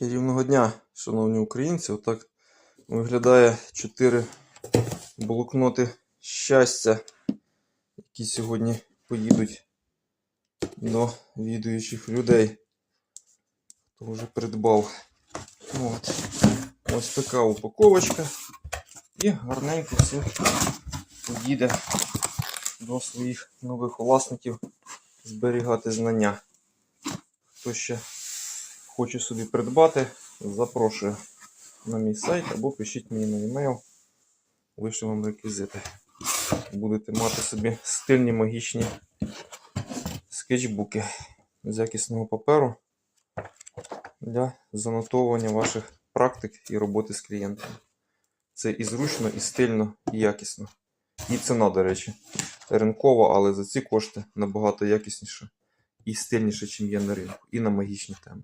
Чарівного дня, шановні українці. Отак виглядає 4 блокноти щастя, які сьогодні поїдуть до відуючих людей. Хто вже придбав. От. Ось така упаковочка. І гарненько все поїде до своїх нових власників зберігати знання. Хто ще хоче собі придбати, запрошую на мій сайт або пишіть мені на емейл, лишу вам реквізити. Будете мати собі стильні магічні скетчбуки з якісного паперу для занотовування ваших практик і роботи з клієнтами. Це і зручно, і стильно, і якісно. І ціна, до речі, ринкова, але за ці кошти набагато якісніше і стильніше, ніж є на ринку, і на магічні теми.